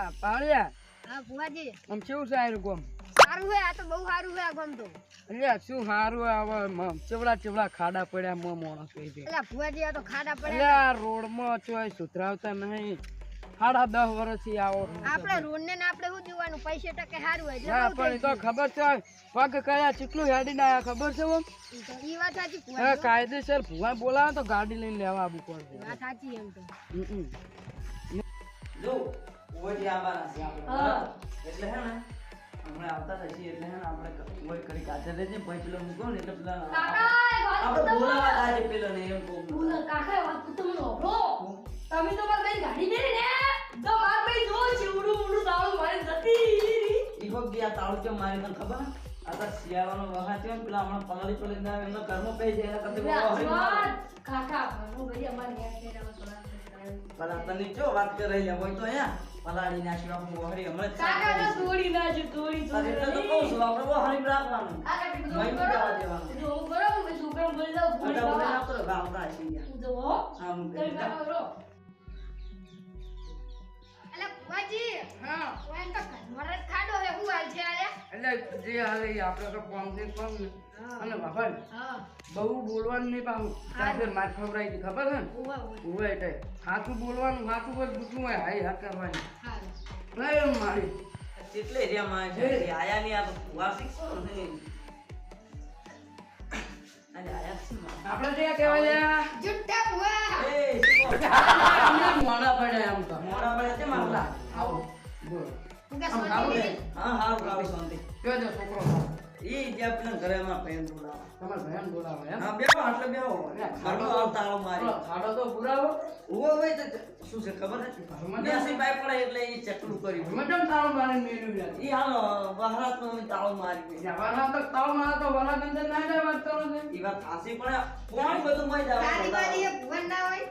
હા પાળ્યા હા ભુવાજી. આમ કેવું છે આયરું ગોમ? સારું છે આ તો બહુ સારું છે આ ગામ તો. એટલે શું સારું આવે ચેવડા ચેવડા ખાડા પડ્યા મો માણસ કહી દે એટલે ભુવાજી આ તો ખાડા એટલે પડે રોડમાં ચોય સુધરાવતા નહીં. સાડા દસ વર્ષથી આવો આપણે રોડ ને આપણે શું જોવાનું પૈસે ટકે સારું હોય એટલે પણ તો ખબર છે પગ કયા કેટલું હેડીને આયા ખબર છે ઓમ? ઈ વાત સાચી હવે કાયદેસર ભુવા બોલાવે તો ગાડી લઈને લેવા આવવું પડશે. વાત સાચી એમ તો. જો ઓય આવવાના છે આપણે. એટલે હે ને હમણાં આવતા થશે એટલે હે ને આપણે ઓય કરી કાચે લેજે પછી પેલો મૂકો ને એટલે પેલા આપણે બોલાવા આજે પેલો ને એમ કહું તમે તો મારી બેન ગાડી મેરી ને તો માર ભાઈ જો ચીવડું ઉડું તાળું મારી જતી ઈ ગયા તાળું કેમ મારી તને ખબર? હે? આ તો શિયાળાનો વખત છે ને પેલા હમણાં પલાળી પલાળી ના એમનો ઘરમાં પઈ જાય એના કરતા. કાકા ભાઈ અમારે પેલા તને જો વાત કરી રહ્યા હોય તો અહીંયા પલાડી નાખ્યું આપણું વહરી હમણાં કાકા તો છે. તોડી નાખ્યું તોડી તો એટલે તો કહું છું આપણે ઓહરી રાખવાનું. કાકા તે બધું કરો. દેવાનું. જો હું કરો કે છોકરા બોલી દઉં ભણી અચ્છા, બોલે બાબા આવતો રહે, ગામડા આશી ગયા. તું જો હો આમ કરી ભુવાજી હા. એમ તો ઘરવાળા જ ખાડો છે શું હાલ છે આરે એટલે જે હાલે આપણે તો કોમથી કોમ અને બાપા હા. બહુ બોલવાનું નહીં પાછું સાથે ખબર છે ને? ઉવા એટલે બોલવાનું હોય કરવાની. એ આયાની આ વાર્ષિક આયા આપણે જે કહેવાય લ્યા, જુઠ્ઠા ભુવા એ, શું કહો? અમને મોડા પડ્યા એમ તો મોડા પડે આવો. હું હારું, હારું, શાંતિ. કહેજો છોકરો ઈ જે આપણે ઘરે અમારા ભાઈને બોલાવા. તમારા ભાઈને એમ હા, બેહો, આટલે બેહો. ખાટલો આમ તાળો મારી. ખાડો તો પુરાવો ઊભો હોય તો શું છે ખબર નથી? ઘરમાં બાઈ પડે એટલે ઈ ચકલું કર્યું. અમે કેમ તાળું મેલ્યું યાર? ઈ હાલો, વહારાતનો અમે તાળો મારી દઈએ. જવાના તો તાવ મારા તો વાલા ગંદર ના જાય વાત કરો છો. ઈ વાત ખાસી પણ કોણ બધું મય જાવ તારી વાળી ભુવન ના હોય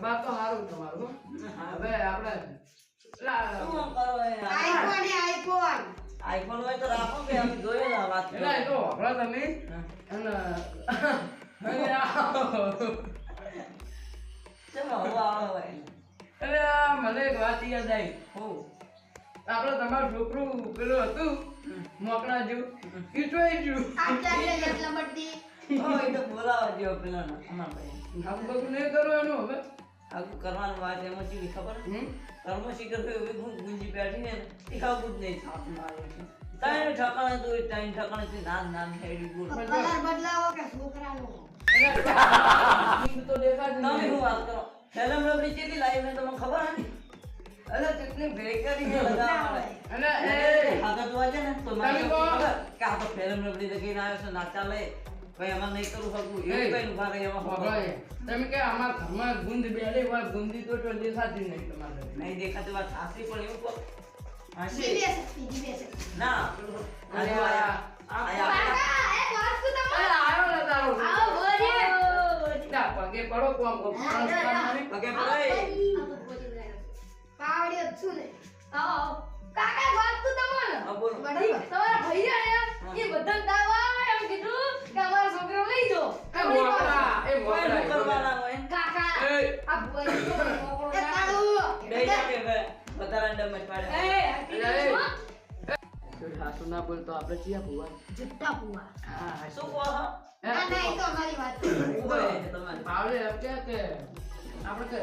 રહ્યું તો સારું તમારું હો. હવે આપડે શું કરો આઈફોન આઈફોન. આઈફોન હોય તો રાખો કે અમે જોઈએ ને આ વાત એટલે એ તો વાપરા તમે. અને અને આ- ચલો, હવે આવો હોય. અરે આ મને એક વાત યાદ આવી. હો. આપણે તમારું છોકરું પેલું હતું મોકળા જેવું. ઈ તો આટલા આટલા એટલા બધી. હો, એ તો બોલાવા જો પેલા અમારા ભાઈ. આવું બધું નહીં કરો એનું હવે. આવું કરવાનું વાત એમાં ચીવી ખબર? હમ? કર્મ શીખર થયું હવે હું ગુંજી બેઠી ને એ આવું જ નહીં થાતું મારું છે. ઠકાણે તો એ ઠકાણે થી નાન નાન હેડી બોલ. કલર બદલાવો કે છોકરાનો? તો દેખાતું તમે નહીં. વાત કરો? ફિલ્મ રબડી કેટલી લાવી મેં તમને ખબર હતી અરે કેટલી બેકારી છે લગાવવા અને એ. આગળ જોવા છે ને તો મારી કહો. ખબર કે આ તો ફિલ્મ રબડી લગીને આવ્યો છે નાચા લે ભાઈ અમારે નહીં કરવું શકું એ કઈ ઊભા રહી એમાં ખબર તમે કે અમારા ઘરમાં ગુંદ બેઠી હોય ગુંદી તો તો દેખાતી નહીં તમારે નહીં દેખાતી વાત સાચી પણ એવું કહો હાચી. જીવે શક્તિ જીવે શક્તિ ના જો આયા આયા એ વાસ્તુ અરે આયો આવ્યો તારો આવો ભોજે ના પગે પડો કોમ કોમ. પગે પડો પાવડિયો જ છું ને આવો કાકા વાસ્તુ તમારે હા, બોલો. તમારા ભાઈ આયા એ બધા દાવા એમ કીધું કે અમારો છોકરો લઈ જો એ મોટા એ મોટા. કરવાના હોય કાકા એ, આ તો મોકળો એ ના. બે જાકે બે વધારે ડમે પાડે એ હકી જો સાસુ ના બોલતો? આપણે ચિયા ભુવા. જુઠ્ઠા ભુવા. હા શું કહો ના ના એ તો અમારી વાત છે. ઊભો રહે છે તમારે. પાવડે એમ કે કે આપણે કે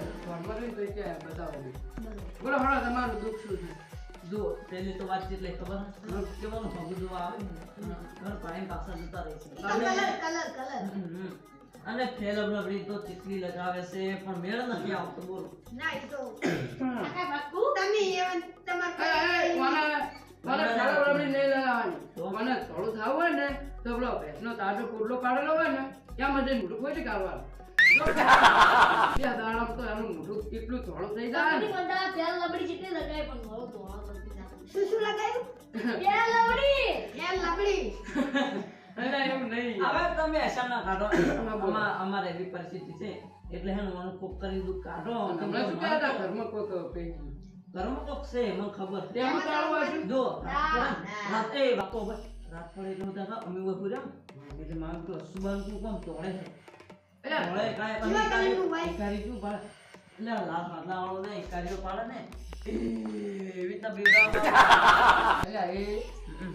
તો કે બધા બોલો હળો તમારું દુઃખ શું છે? જુઓ પેલી તો વાતચીત એટલે ખબર? કેવાનું ભગું જોવા આવે ઘર પાણી પાછા જતા રહે છે. Colour colour. અને ફેલમ રબડી તો ચીકલી લગાવે છે પણ મેળ નથી આવતો બોલો. ના એ તો કાકા બાપુ તમે એવન તમાર એ, એ, મને ખાલી રબડી નહીં લગાવવાની મને થોડું થાવ હોય ને તો પેલો ભેંસનો તાજો પૂરલો કાઢેલો હોય ને ત્યાં મને મૂળ કોઈ કાઢવાનું. જો બે દાડામાં તો એનું મોઢું કેટલું થોડું થઈ જાય. ને બધા પેલ લબડી જેટલી લગાય પણ મારો તો કરતી ના. શું શું લગાવ્યું પેલ લબડી. એ લબડી. એટલે એવું નહીં. હવે તમે હસન ના કાઢો. અમારે એવી પરિસ્થિતિ છે. એટલે હે મને કોક કરી દુઃખ કાઢો. તમને શું કહેતા ઘરમાં કોઈ કોઈ ઘરમાં કોક છે મને ખબર તેમાં જો ના, રાત પડે એટલે બધા અમે એટલે મારું તો સુબાન તું કોમ તોડે છે.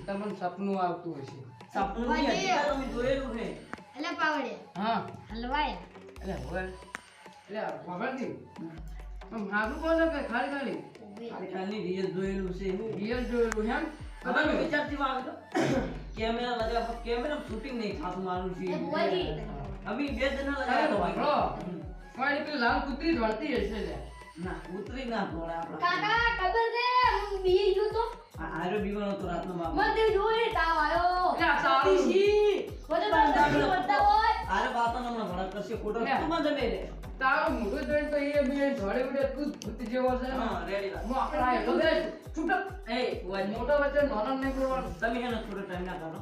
તમને સપનું આવતું હશે. સપનું જોયેલું છે. એટલે પાવડે. હા. હલવાયા. એટલે હવે એટલે ખબરથી આમ હાથું બોલો કે ખાલી ખાલી? ખાલી ખાલી રીલ જોયેલું છે રિયલ જોયેલું છે એમ? વિચારથી માં આવ્યો કેમેરા લગાવ્યા કેમેરા શૂટિંગ નહીં ખાતું મારું છે. અભી બે જણા લગાવ્યા તો ભાઈ. મારી પેલી લાલ કુતરી ઢોળતી હશે લે ના કુતરી ના ઢોળે આપણે કાકા ખબર છે? હું બી તો. આરો બીવાનો તો રાતનો બાપ. મને તે જોઈ તાવ આયો. આ સારું. બોલે બધે બધા બધા હોય. આરે બાતો નમણા ભડક કરશે ખોટો તું માં જમે રે તારો મોઢું જોઈને તો એ બે ઢોળે ઉડે તું ભૂત જેવો છે. હા રેડી વાત હું આપણા દે છૂટક. એ મોટો વચ્ચે નાનો નહીં કરવાનો. તમે હેને થોડો ટાઈમ ના કાઢો.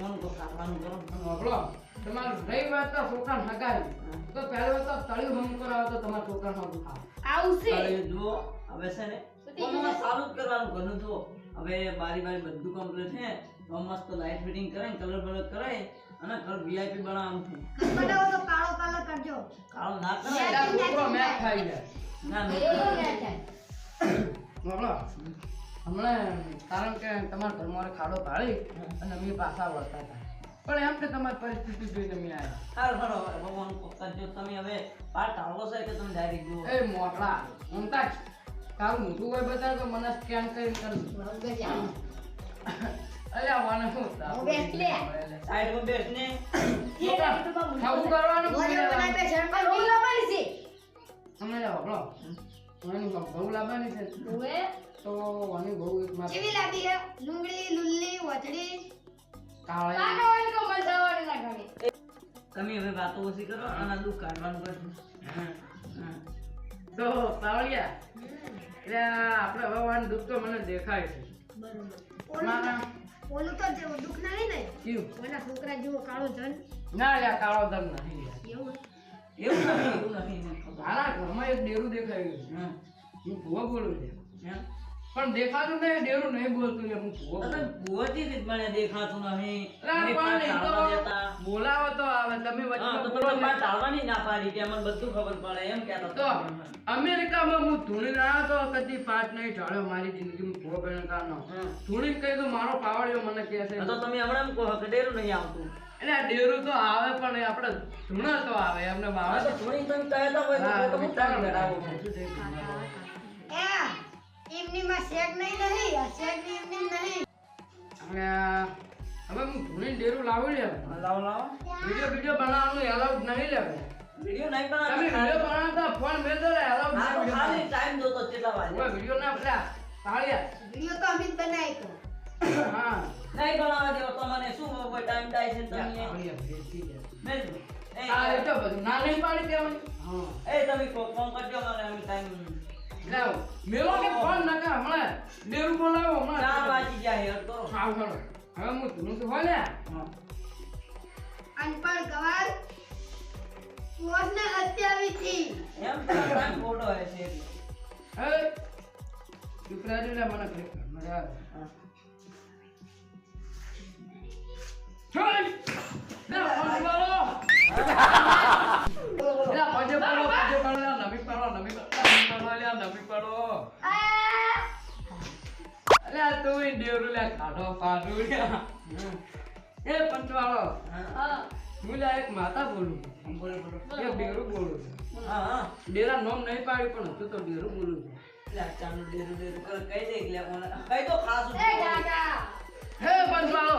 કાઢવાનું કરો મોકલો તમારું રહી વાત તો છોકરાને હગાવી. તો પહેલી તો તળિયું હમ કરાવો તો તમારા છોકરાનો દુખાવ. આવશે. હવે જુઓ હવે છે ને કોમમાં સારું જ કરવાનું. ઘરનું જુઓ હવે બારી બારી બધું કમ્પ્લીટ છે. તો મસ્ત લાઇટ ફિટિંગ કરે કલર બલર કરે અને ઘર વીઆઈપી બનાવવાનું છે. બનાવો તો કાળો કલર કરજો. કાળો ના કરે એટલે છોકરો મેચ ખાઈ જાય ના એ ખાઈ જાય હમણાં કારણ કે તમારા ઘરમાં ખાડો પાડી અને અમે પાછા વળતા હતા. પણ એમ કે તમારી પરિસ્થિતિ જોઈ તમે આવ્યા સારું ભરો ભગવાન કોકતા જો તમે હવે પાર ટાળવો છે કે તમે ડાયરેક્ટ જુઓ? એ મોટલા ઊંઘતા જ તારું મોટું હોય બધા તો મને સ્કેન કરી કરું મગજ આમ. અલ્યા વાને શું હું બેસ લે. સાઈડમાં બેસને. છોકરા, ખાવું કરવાનું મને ભૂલી બનાવી જવાનું. બે શર્ટ આ રોલ લાવવાની છે. અમે લે બહુ લાવવાની છે. હવે તો વાની બહુ એક માં કેવી લાગી હે લુંગડી લુલ્લી વચડી કાળી. કાકા હોય તો મને જવાની લાગે તમે હવે વાતો ઓછી કરો અને દુખ કાઢવાનું કરશું તો પાવળિયા એટલે આપણે હવે વાન દુઃખ તો મને દેખાય છે. બરોબર. ઓલું તો જેવું દુઃખ નહીં ને? કેવું? ઓલા છોકરા જેવો કાળો ધન. ના લ્યા કાળો ધન નહીં એવું એવું નથી એવું નથી. મારા ઘરમાં એક ડેરું દેખાયું છે. હું. ભૂવા બોલું છું. એમ? પણ દેખાતું નહીં ડેરું નહીં બોલતું લે હું ભૂવો તમે. ભુવાજી જ મને દેખાતું નહીં પણ એ તો બોલાવો તો આવે તમે વચ્ચે તો તમે પાછા આવવાની ના પાડી કે અમને બધું ખબર પડે એમ કહેતા તો. અમેરિકામાં હું ધૂણી ના તો કદી પાઠ નહીં ઢાળ્યો મારી જિંદગીમાં ભૂવો હમ. ધૂણી કહી દઉં મારો પાવડિયો મને કહે છે. તો તમે હમણાં એમ કહો કે ડેરું નહીં આવતું. એટલે આ ડેરું તો આવે પણ આપણે ધૂણો તો આવે એમને બાવા થોડી તમે કહેતા હોય તો હા, તો હું વિચારો. એમનીમાં શેક નહીં નહીં આ શેકની એમની નહીં. આ- હવે હું ધૂણી ડેરું લાવી લે લાવો લાવો. વીડિયો વીડિયો બનાવવાનું એલાઉડ નહીં લે વીડિયો નહીં તમે બનાવતા વીડિયો બનાવતા ફોન મેલ દો એલાઉડ તો નહીં ખાલી ટાઈમ જોતો કેટલા વાગે? કોઈ વીડિયો ના પેલા તાળિયા વીડિયો તો અમે બનાવી તો હા. નહીં બનાવવા દેવો તો મને શું કોઈ ટાઈમ થાય છે તમે? તાળિયા ભેજી જાય. મેં એ આ તો બધું. ના નહીં પાડી દેવાની. હા. એ તમે ફોન કરજો મને ટાઈમ લાવ મેલો કે ફોન નકા હમણાં ડેરું બોલાવો હમણાં. વાગી જાય યાર તો સાવ ખરો હવે હું ધૂણું તો હોય ને હા. અનપણ ગવાર પોસને હત્યાવી થી એમ તો ટાઈમ ખોટો હોય છે. ચૂપ રહેજો લે મને કંઈક મજા આવે. હા. છોડ! લે, ફોન વાળો! લે, પજે પાડો, પજે પાડો, લે, નમી પાડો, નમી પાડો, નમી પાડો, લે, નમી પાડો. આ અલ્યા, તું ડેરું લે, ખાધો, ખાધું લે. એ પંચવાળો, હા. હા હું લે એક માતા બોલું છું. બોલો બોલો એક ડેરું બોલું છું. હા હા ડેરા નોમ નહીં પાડ્યું પણ હતું તો ડેરું બોલું છું. લે ચાલુ ડેરું ડેરું કરે કહી દે કે મને કહી દો ખાસ એ કાકા હે પંચવાળો!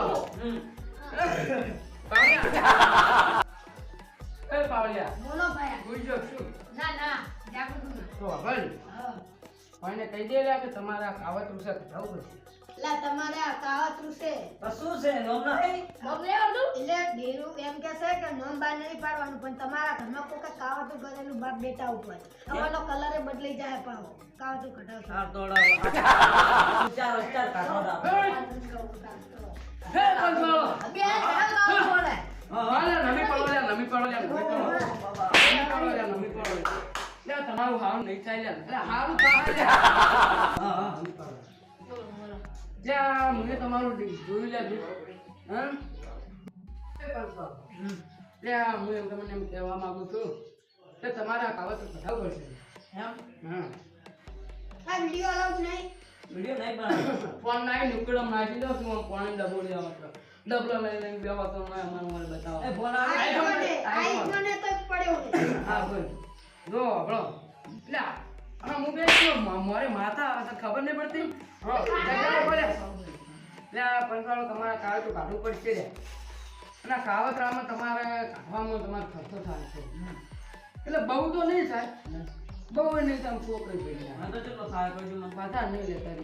પાવડિયા! એ પાવડિયા, બોલો ભાઈ શું? ના ના ના તો હા. કોઈને કહી દે કે તમારા કાવત ઉષા જવું પડશે. લા તમારે આ કાવત રૂસે. તો શું છે નોમ નહીં? બબલે આવતું એટલે ડેરું એમ કે છે કે નોમ બાર નહીં પાડવાનું પણ તમારા ઘરમાં કોઈ કાવતું કરેલું બાપ બેટા ઉપર. હવાનો કલરે બદલાઈ જાય પાવો કાવતું કઢાવશો ચાર દોડા ચાર ચાર કાઢો હે! હે બે કઢાવ બોલે હા હાલે, નમી પડો નમી પડો નમી પડો. પડો નમી પડો યાર. લે, તમારું હારું નહીં થાય. એટલે હારું થાય હા હા. મને તમારું જોઈ જોયું લે. હં? લે, હું એમ તમને એમ કહેવા માંગુ છું કે તમારે આ કાવતરું કઢાવવું પડશે એમ? હા. આ વીડિયો અલાઉડ નહીં? વીડિયો નહીં ફોન નાખી ઉકળમ નાખી દો છું આમ પાણી ડબો લેવા માટે. ડબલો લઈ લઈને મને મને બતાવો. એ ફોન મને તો પડ્યો હા બોલ. જો આપણો એટલે હા હું બે મારે માતા ખબર નહીં પડતી. હા એટલે આ પંચાળો તમારે કાળું તો કાઢવું પડશે રે અને આ કાવતરામાં તમારે કાઢવામાં તમારે ખર્ચો થાય છે. એટલે બહુ તો નહીં થાય. બહુ એ નહીં તમે છોકરી ભેગી મને તો થાય કરજો પાછા નહીં લેતા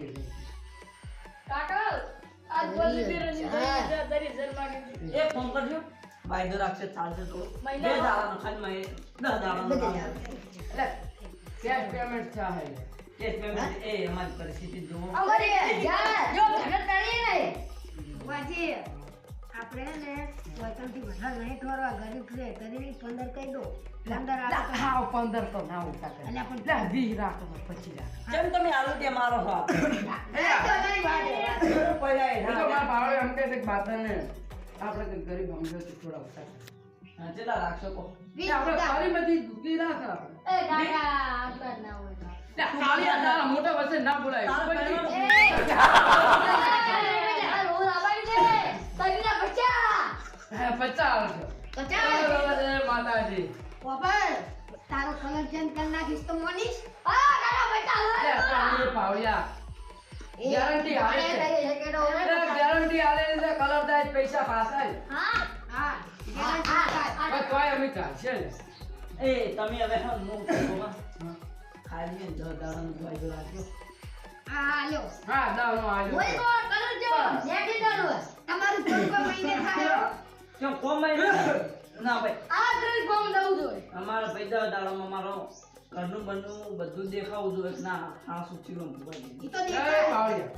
કાકા આ બોલી બેરની હા. જર લાગે છે. ફોન કરજો. વાયદો રાખશે ચાલશે તો બે દાડાનો ખાલી મારે દસ દાડાનો કામ. એટલે કેશ પેમેન્ટ ચાહે કેશ પેમેન્ટ એ અમારી પરિસ્થિતિ જુઓ અમારે જા જો મહેનત કરીએ ને વાજી આપણે ને વતનથી બધા નહીં ઠોરવા ગરીબ છે ગરીબી પંદર કહી દો પંદર હા પંદર તો ના ઉઠા કરે અલ્યા પણ- વીસ રાખો પછી રાખો જેમ તમે આલુ તે મારો છો આ તો નહીં વાજી. પહેલા એ એ તો ના મારા ભાવે એમ કહે છે કે આપણે ગરીબ હમજો થોડા ઓછા હા, કેટલા રાખશો કો આપણે ખાલી બધી દૂધી રાખે આપણે. એ કાકા આગળ ના હોય ખાલી આ તારા મોટા વચ્ચે ના બોલાય. તારા પચાસ. પચાસ. માતાજી. કલર ચેન્જ કરી નાખીશ તો મોનીશ પાવડિયા. ગેરંટી ગેરંટી આલે છે. કલર દાય પૈસા પાછા જ. હા. હા ગેરંટી તોય અમે ચાલશે એ તમે હવે હું નો ખાલી દાડાનો વાયદો રાખજો. હા હા દાવનો આવ્યો ઓય કો કલર જો. જેટી ડાલો તમારું કોઈ કોઈ મહિને થાય. કેમ કોમ મહિને ના ભાઈ. આ ત્રણ કોમ દઉં જોઈએ અમારો પૈસા દાડામાં મારો ઘરનું બનનું બધું દેખાવું જોઈએ કે ના આ સૂચી એમ ઈ તો દેખાય. પાવળિયા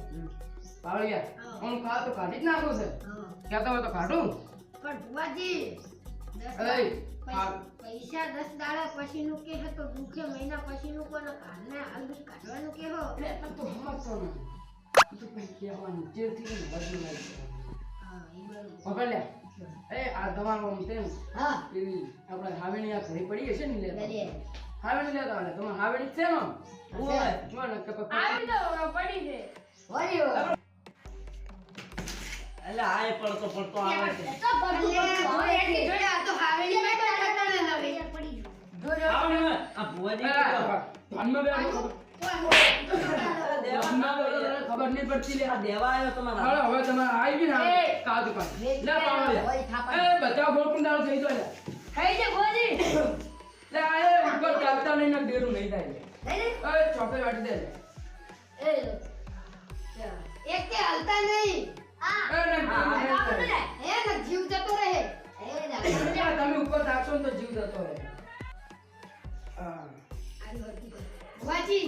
પાવળિયા હા. હું ખા તો કાઢી જ નાખું છે હા. હોય તો કાઢું પણ ભુવાજી. પૈસા દસ દાડા પછીનું કે હે તો દુખે મહિના પછીનું કોને કાઢને બી કાઢવાનું કે હો પણ તો સમજતો. આ તો કંઈ કહેવાનું ને બધું લાગી. હા ઈ બરોબર પકડ લે. એ આ તમારો આમ તેમ હા પેલી આપણે હાવેણી આ ઘરે પડી હશે ને લેતા હાવેણી લેતા આવે તમારે હાવેણી છે નો? ઓય. જો ને કે આવી તો પડી છે. વર્યો. એટલે આ એ પડતો પડતો આવે છે. તો પડતો હવે એટલી જોડે આ તો હાવેલીમાં તો ઠકાણે હવે. આવે ને, આ ભુવાજી બેઠો તને ખબર નહીં પડતી લે. આ દેવા આવ્યો તમારા. હવે તમારે આવી ને કાજુ પાસે લે પાવડો લે. એ બધા થઈ લે. છે ગોજી લે આ ઉપર ચાલતા નહીં ને બેરું નહીં થાય. એ ચોકલેટ વાટી દે. એ એક કે હાલતા નહીં. ને હે ને જીવ જતો રહે. હે ને તમે ઉપર રાખશો ને તો જીવ જતો રહે. હા. ભુવાજી,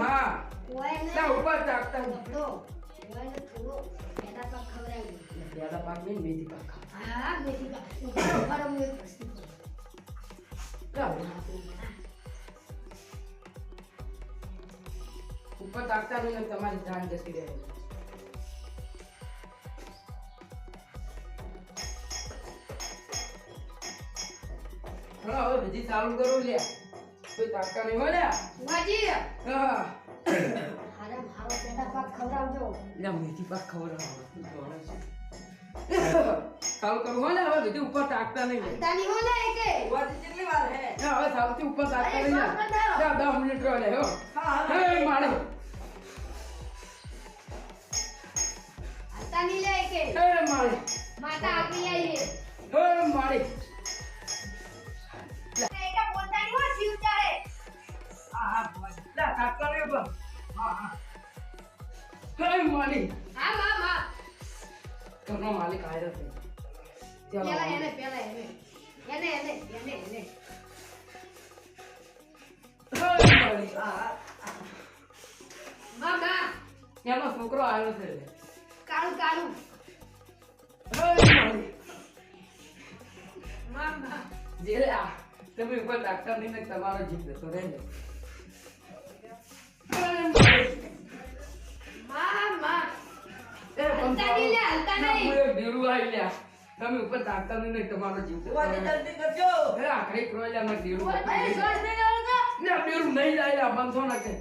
હા. ઓય ઉપર ઉપર ચાકતા તો ઓય ને થોડો પેડા પાક ખવડાવી દે. પેલા પાક નહીં મેથી પાક. હા બેટી કા ઉપર ઉપર રહો, ઉપર તાકતા નહીં તમારી જાન જતી રહે હવે બીજી ચાલુ કરું લે કોઈ તાકતા નહીં મળ્યા ભુવાજી, હા. હારે મારો પેડા પાક ખવડાવજો. લે મેથી પાક ખબર ચાલુ કરું હોય બીજી ઉપર તાકતા નહીં તાની હો ને એકે ભુવાજી કેટલી વાર હે. હવે સાવથી ઉપર તાકતા નહીં જા અરે, સાવ લે, દસ મિનિટ રહો લે હો. હા હા મારે. તાની લે કે? હે મારે. માતા આપી આઈ હે મારે. એકે પોતાની હો જીવ ચાહે હા હા ભગવાન. તાકતા નહીં ઉપર હા હા. હે મારી. હા માં માં ઘરનો માલિક આવ્યો છે. પેલા એને પેલા એને એને એને એને એને હે મારી હા માં માં એનો છોકરો આવ્યો છે કાળું કાળું હે મારી માં માં જે આ તમે ઉપર ડાક્ટર નહીં ને તમારો જીત મામા એ હલતા નહીં લે, હલતા નહીં. લ્યા. તમે ઉપર તાકતા નહીં ને તમારો જીવ રહેજો. જલ્દી કરજો એ આખરી ક્રોયલામાં ઢીલું અરે હતું. શ્વાસ નહીં લેવાનો ને આ ઢીલું નહીં લ્યા, બંધો ના કે.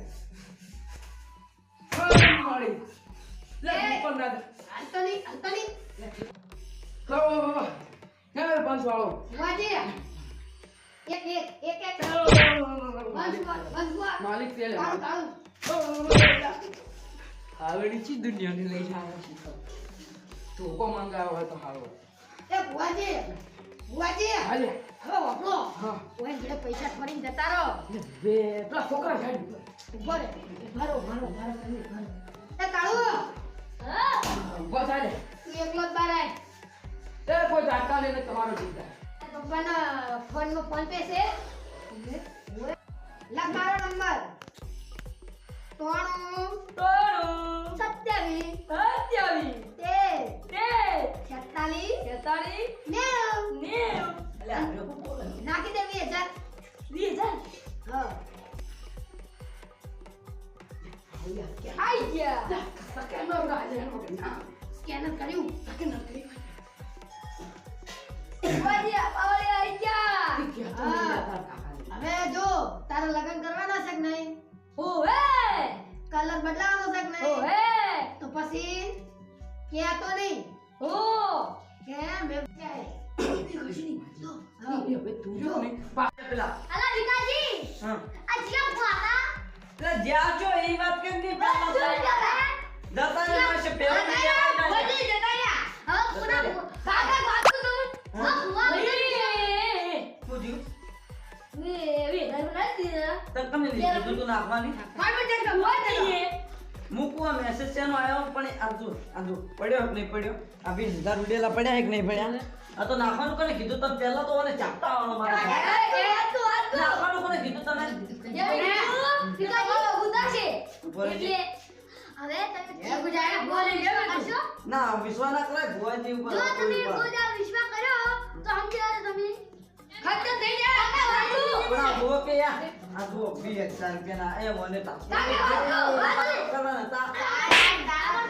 મારી. લે, ઉપર ના હા, વાહ, વાહ, વાહ. હે, બંધવાળો. ભુવાજી એક એક એક એક માલિક બસ બસ માલિક તે લે. તાળું તાળું આવડી ચી દુનિયાની લઈ જાય છે ધોકો મંગાવ્યો હોય તો હારો એ બુવાજી બુવાજી હાલે. હવે વાપરો. હા. ઓય જોડે પૈસા ફરીને જતા રહો. બે તો છોકરા જાય ઊભો રે. મારો મારો મારો તમે મારો. એ કાળુ. હા ઊભો થાય તું એકલો જ બાર આય. એ કોઈ જાતા લઈને તમારો જીતા પપ્પાના પપ્પાના નો ફોન પે છે. લખ મારો નંબર. ત્રણ તોડું સત્યાવીસ. સત્યાવીસ. છેતાલીસ તેતાળીસ નેવું નેવું નાખી દે વીસ હજાર વીસ હજાર હા આઈ ગયા સકેનો રાજે સ્કેનર કર્યું સકેનો કરી ભુવાજી આ પાવડે આઈ ગયા કે તો નહીં જાતા કાકાને. હવે જો તારે લગ્ન કરવાના છે કે નહીં ઓહે કલર બદલાવાનો છે કે નહીં ઓહે તો પછી કે તો નહીં ઓ પેલા. અલા વિકાજી હા. આ જ્યાં ફાટા એટલે જ્યાં જો એ વાત કેમ નહીં લે જતા રહે છે પહેલા નહીં આવે ના જતા હવે પુના કાકા વાતું તો. હા. ફુવા વધી શું થયું? વે વે દર લીધું તું નાખવાની મારું મૂકવા મેસેજ આવ્યો? પણ આ જો પડ્યો કે નહીં પડ્યો? આ વીસ હજાર ઉડેલા પડ્યા કે નહીં પડ્યા? આ તો નાખવાનું કોને કીધું તમે પહેલા તો મને ચાપતા આવવાનો મારા નાખવાનું કોને કીધું તમે ના વિશ્વા ના કરાય ભુવાજી ઉપર જો તમે વિશ્વાસ કર્યો તો હમ કે તમે ખતમ થઈ જાય પણ આ જુઓ કે યાર આ જુઓ વીસ હજાર રૂપિયાના એ મને તા. કરવાના તા-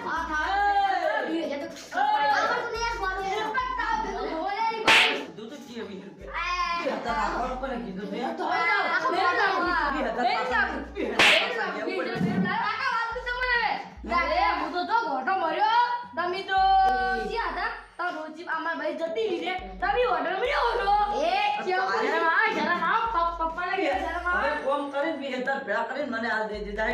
કીધું તો છીએ વીસ રૂપિયા. વીસ હજાર નાખવાનું કોને કીધું હજાર પાછા દેવું પડે. હવે કોમ કરીને વીસ હજાર ભેગા કરીને મને આ દઈ દીધા.